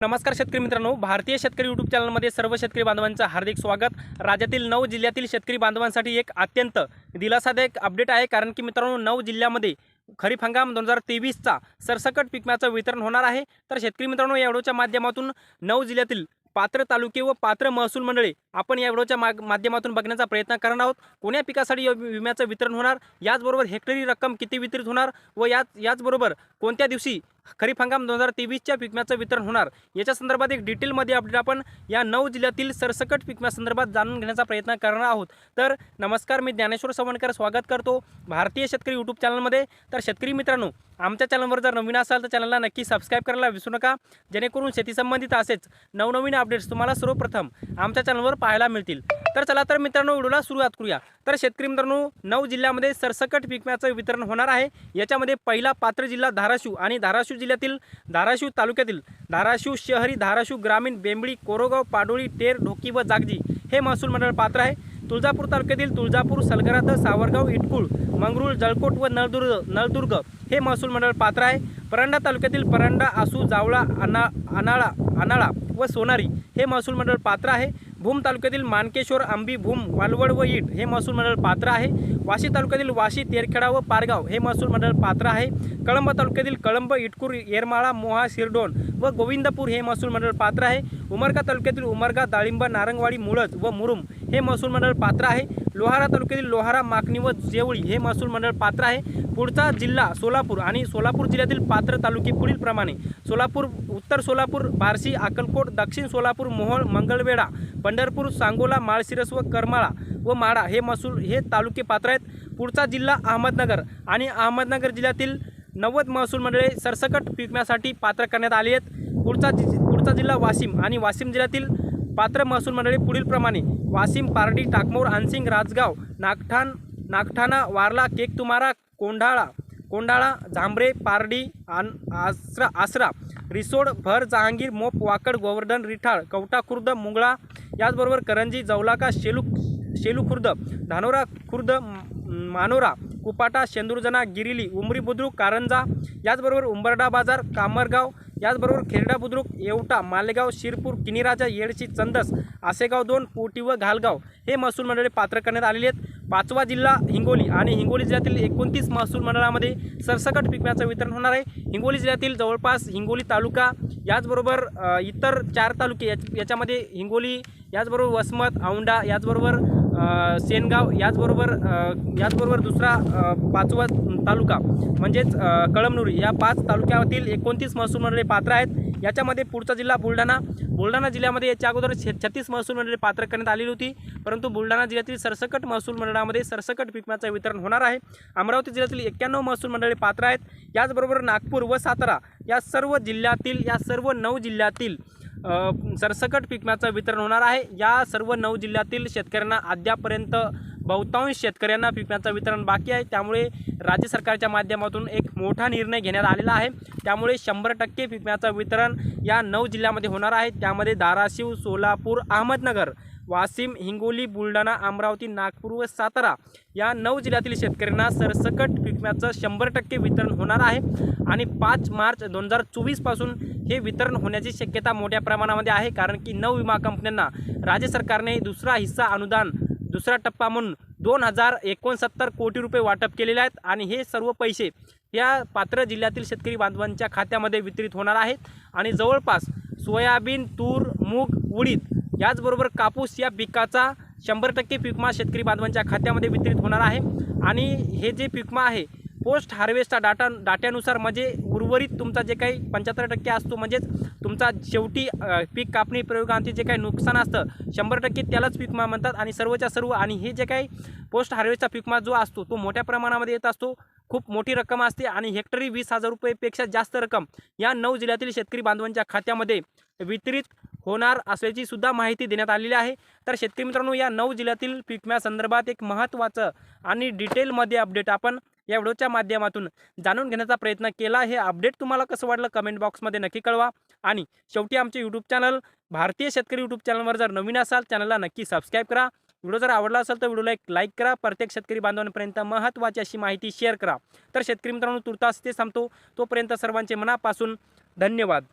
नमस्कार शेतकरी मित्रांनो भारतीय शेतकरी यूट्यूब चॅनलमध्ये सर्व शेतकरी बांधवांचं हार्दिक स्वागत. राज्यातील नऊ जिल्ह्यातील शेतकरी बांधवांसाठी एक अत्यंत दिलासादायक अपडेट आहे कारण की मित्रांनो नऊ जिल्ह्यामध्ये खरीप हंगाम दोन हजार तेवीसचा सरसकट पिकम्याचं वितरण होणार आहे. तर शेतकरी मित्रांनो या व्हिडिओच्या माध्यमातून नऊ जिल्ह्यातील पात्र तालुके व पात्र महसूल मंडळे आपण या व्हिडिओच्या माग माध्यमातून बघण्याचा प्रयत्न करणार आहोत. कोण्या पिकासाठी या विम्याचं वितरण होणार? याचबरोबर हेक्टरी रक्कम किती वितरित होणार? व याच याचबरोबर कोणत्या दिवशी खरीप हंगाम दोन हजार तेवीसच्या पिकम्याचं वितरण होणार. याच्या संदर्भात एक डिटेलमध्ये अपडेट आपण या नऊ जिल्ह्यातील सरसकट पिकम्यासंदर्भात जाणून घेण्याचा प्रयत्न करणार आहोत. तर नमस्कार मी ज्ञानेश्वर सवणकर स्वागत करतो भारतीय शेतकरी यूट्यूब चॅनलमध्ये. तर शेतकरी मित्रांनो आमच्या चॅनलवर जर नवीन असाल तर चॅनलला नक्की सबस्क्राईब करायला विसरू नका. जेणेकरून शेतीसंबंधित असेच नवनवीन अपडेट्स तुम्हाला सर्वप्रथम आमच्या चॅनलवर पाहायला मिळतील. तर चला तर मित्रांनो व्हिडिओला सुरुवात करूया. तर शेतकरी मित्रांनो नऊ जिल्ह्यामध्ये सरसकट पिकम्याचं वितरण होणार आहे. याच्यामध्ये पहिला पात्र जिल्हा धाराशिव आणि धाराशिव जिल्ह्यातील धाराशिव तालुक्यातील धाराशिव शहरी धाराशिव ग्रामीण बेंबळी कोरोगाव पाडोळी टेर ढोकी व जागजी हे महसूल मंडळ पात्र आहे. तुळजापूर तालुक्यातील तुळजापूर सलगरात सावरगाव इटकुळ मंगरुळ जळकोट व नळदुर्ग नळदुर्ग हे महसूल मंडळ पात्र आहे. परंडा तालुक्यातील परंडा आसू जावळा अना अनाळा अनाळा व सोनारी हे महसूल मंडळ पात्र आहे. भूम तालुक्यातील मानकेश्वर आंबी भूम वालवड व ईट हे महसूल मंडळ पात्र आहे. वाशी तालुक्यातील वाशी तेरखेडा व पारगाव हे महसूल मंडळ पात्र आहे. कळंब तालुक्यातील कळंब इटकूर येरमाळा मोहा शिरडोण व गोविंदपूर हे महसूल मंडळ पात्र आहे. उमरगा तालुक्यातील उमरगा डाळिंब नारंगवाडी मुळज व मुरुम हे महसूल मंडळ पात्र आहे. लोहारा तालुक्यातील लोहारा माकणी व जेवळी हे महसूल मंडळ पात्र आहे. पुढचा जिल्हा सोलापूर आणि सोलापूर जिल्ह्यातील पात्र तालुके पुढीलप्रमाणे सोलापूर उत्तर सोलापूर बार्शी अक्कलकोट दक्षिण सोलापूर मोहोळ मंगळवेढा पंढरपूर सांगोला माळशिरस व करमाळा व माडा हे महसूल हे तालुके पात्र आहेत. पुढचा जिल्हा अहमदनगर आणि अहमदनगर जिल्ह्यातील नव्वद महसूल मंडळे सरसकट पिकण्यासाठी पात्र करण्यात आली आहेत. पुढचा जि पुढचा जिल्हा वाशिम आणि वाशिम जिल्ह्यातील पात्र महसूल मंडळे पुढीलप्रमाणे वाशिम पारडी टाकमोर आनसिंग राजगाव नागठाण नागठाणा वारला केकतुमारा कोंढाळा कोंढाळा झांबरे पारडी आन आसरा आसरा रिसोड भर जहांगीर मोप वाकड गोवर्धन रिठाळ कवटा खुर्द मुंगळा याचबरोबर करंजी जवलाका शेलुक शेलू खुर्द धानोरा खुर्द मानोरा कुपाटा शेंदुरजना गिरिली उमरी बुद्रुक कारंजा याचबरोबर उंबरडा बाजार कामरगाव याचबरोबर खेरडा बुद्रुक येवटा मालेगाव शिरपूर किनीराजा येडशी चंदस आसेगाव दोन पोटी व घालगाव हे महसूल मंडळे पात्र करण्यात आलेले आहेत. पाचवा जिल्हा हिंगोली आणि हिंगोली जिल्ह्यातील एकोणतीस महसूल मंडळामध्ये सरसकट पिकण्याचं वितरण होणार आहे. हिंगोली जिल्ह्यातील जवळपास हिंगोली तालुका याचबरोबर इतर चार तालुके याच्यामध्ये हिंगोली याचबरोबर वसमत औंढा याचबरोबर सेनगाव याचबरोबर याचबरोबर दुसरा पाचवा तालुका म्हणजेच कळमनुरी. या पाच तालुक्यातील एकोणतीस महसूल मंडळे पात्र आहेत. याच्यामध्ये पुढचा जिल्हा बुलढाणा. बुलढाणा जिल्ह्यामध्ये याच्या अगोदर छ छत्तीस महसूल मंडळे पात्र करण्यात आलेली होती. परंतु बुलढाणा जिल्ह्यातील सरसकट महसूल मंडळामध्ये सरसकट पिकम्याचं वितरण होणार आहे. अमरावती जिल्ह्यातील एक्क्याण्णव महसूल मंडळे पात्र आहेत. याचबरोबर नागपूर व सातारा या सर्व जिल्ह्यातील या सर्व नऊ जिल्ह्यातील सरसकट पिकम्याचं वितरण होणार आहे. या सर्व नऊ जिल्ह्यातील शेतकऱ्यांना अद्यापर्यंत बहुतांश शेतकऱ्यांना पिकम्याचं वितरण बाकी आहे. त्यामुळे राज्य सरकारच्या माध्यमातून एक मोठा निर्णय घेण्यात आलेला आहे. त्यामुळे शंभर टक्के पिकम्याचं वितरण या नऊ जिल्ह्यामध्ये होणार आहे. त्यामध्ये धाराशिव सोलापूर अहमदनगर वाशिम हिंगोली बुलढाणा अमरावती नागपूर व सातारा या नऊ जिल्ह्यातील शेतकऱ्यांना सरसकट पिकम्याचं शंभर टक्के वितरण होणार आहे. आणि पाच मार्च दोन हजार चोवीसपासून हे वितरण होण्याची शक्यता मोठ्या प्रमाणामध्ये आहे. कारण की नऊ विमा कंपन्यांना राज्य सरकारने दुसरा हिस्सा अनुदान दुसरा टप्पा म्हणून दोन हजार एकोणसत्तर कोटी रुपये वाटप केलेले आहेत. आणि हे सर्व पैसे या पात्र जिल्ह्यातील शेतकरी बांधवांच्या खात्यामध्ये वितरित होणार आहेत. आणि जवळपास सोयाबीन तूर मूग उडीद याचबरोबर कापूस या पिकाचा शंभर टक्के पिकमा शेतकरी बांधवांच्या खात्यामध्ये वितरित होणार आहे. आणि हे जे पिकमा आहे पोस्ट हार्वेस्टचा डाटा डाट्यानुसार म्हणजे उर्वरित तुमचा जे काही पंच्याहत्तर टक्के असतो म्हणजेच तुमचा शेवटी पीक कापणी प्रयोगांती जे काही नुकसान असतं शंभर टक्के त्यालाच पिकमा म्हणतात. आणि सर्वच्या सर्व आणि हे जे काही पोस्ट हार्वेस्टचा पिकमा जो असतो तो मोठ्या प्रमाणामध्ये येत असतो. खूप मोठी रक्कम असते आणि हेक्टरी वीस हजार रुपयेपेक्षा जास्त रक्कम या नऊ जिल्ह्यातील शेतकरी बांधवांच्या खात्यामध्ये वितरित होणार असल्याची सुद्धा माहिती देण्यात आलेली आहे. तर शेतकरी मित्रांनो या नऊ जिल्ह्यातील पिकम्यासंदर्भात एक महत्त्वाचं आणि डिटेलमध्ये अपडेट आपण या व्हिडिओच्या माध्यमातून जाणून घेण्याचा प्रयत्न केला. हे अपडेट तुम्हाला कसं वाटलं कमेंट बॉक्समध्ये नक्की कळवा. आणि शेवटी आमचे यूट्यूब चॅनल भारतीय शेतकरी यूट्यूब चॅनलवर जर नवीन असाल चॅनलला नक्की सबस्क्राईब करा. व्हिडिओ जर आवडला असेल तर व्हिडिओला एक लाईक करा. प्रत्येक शेतकरी बांधवांपर्यंत महत्त्वाची अशी माहिती शेअर करा. तर शेतकरी मित्रांनो तुर्तास ते सांगतो तोपर्यंत सर्वांचे मनापासून धन्यवाद.